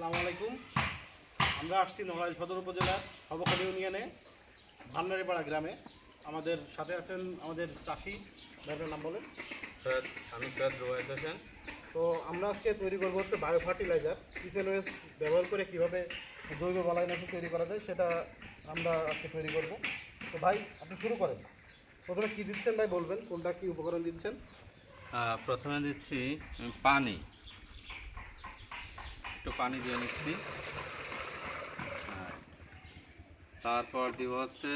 আসসালামু আলাইকুম। আমরা আসছি নড়াইল সদর উপজেলার সবখালী ইউনিয়নে ভান্ডারিপাড়া গ্রামে। আমাদের সাথে আছেন আমাদের চাষি ভাইটার নাম বলেন। স্যার আমি স্যার রোয়েদ হোসেন। তো আমরা আজকে তৈরি করব হচ্ছে বায়ো ফার্টিলাইজার কিচেন ওয়েস্ট ব্যবহার করে কীভাবে জৈব বালাইনাশক তৈরি করা যায় সেটা আমরা আজকে তৈরি করব। তো ভাই আপনি শুরু করেন। প্রথমে কী দিচ্ছেন ভাই বলবেন কোনটা কী উপকরণ দিচ্ছেন? প্রথমে দিচ্ছি পানি। একটু পানি দিয়ে নিচ্ছি। তারপর দিব হচ্ছে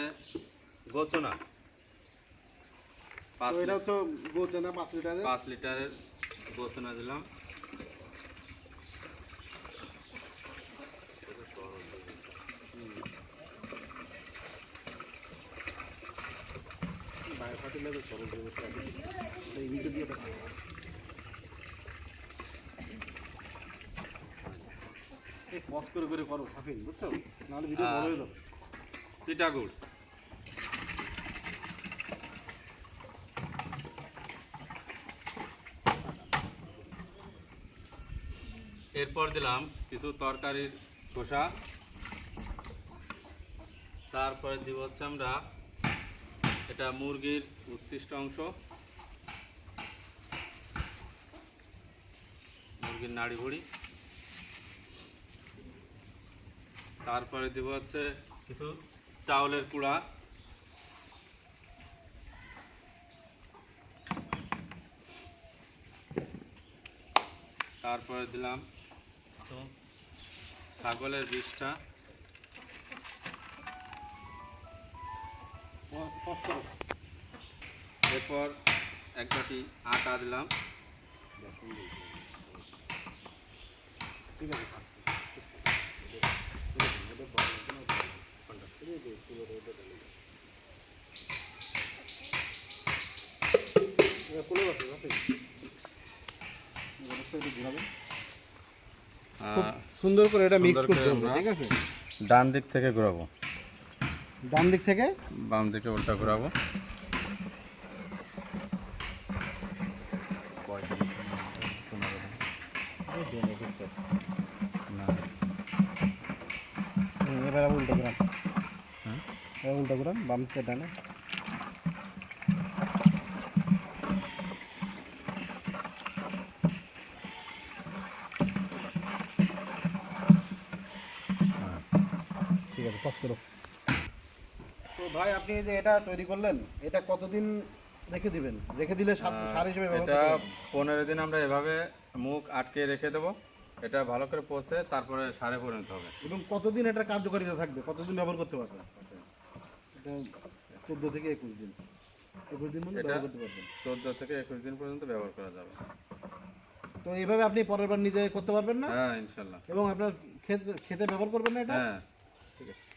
গোচনা পাঁচ এটা হচ্ছে গোচেনা পাঁচ লিটারের? পাঁচ লিটারের গোচনা দিলাম। বায়ো ফার্টিলাইজার সরল জৈব সার। এই ভিডিও দিয়ে দেখাবো। এই পজ করে করে করো হাফিন বুঝছ? নাহলে ভিডিও বড় হয়ে যাবে। এরপর দিলাম কিছু তরকারির খোসা। তারপরে দিব হচ্ছে আমরা এটা মুরগির উচ্ছিষ্ট অংশ। মুরগির নাড়ি ভুড়ি তারপরে দিব হচ্ছে কিছু চাউলের কুড়া। তারপরে দিলাম ছাগলের বিষটা এরপর এক বাটি আটা দিলাম। ঠিক আছে। সুন্দর করে এটা মিক্স করতে হবে ঠিক আছে? ডান দিক থেকে ঘোরাবো। ডান দিক থেকে? বাম দিকে উল্টা ঘোরাবো। হুম, এবার উল্টো ঘুরান। উল্টো ঘুরান বাম থেকে ডানে। ঠিক আছে পজ করো। তো ভাই আপনি যে এটা তৈরি করলেন এটা কতদিন রেখে দিবেন? রেখে দিলে সার হিসেবে এটা পনেরো দিন আমরা এভাবে মুখ আটকে রেখে দেবো। এটা ভালো করে পচে তারপরে সারে পরিণত হবে। এবং কতদিন এটার কার্যকারিতা থাকবে? কতদিন ব্যবহার করতে পারবেন? এটা চোদ্দ থেকে একুশ দিন। একুশ দিন ব্যবহার করতে পারবেন। চোদ্দ থেকে একুশ দিন পর্যন্ত ব্যবহার করা যাবে। তো এইভাবে আপনি পরের বার নিজে করতে পারবেন না? হ্যাঁ ইনশাল্লাহ। এবং আপনার খেতে খেতে ব্যবহার করবেন না এটা? হ্যাঁ। ঠিক আছে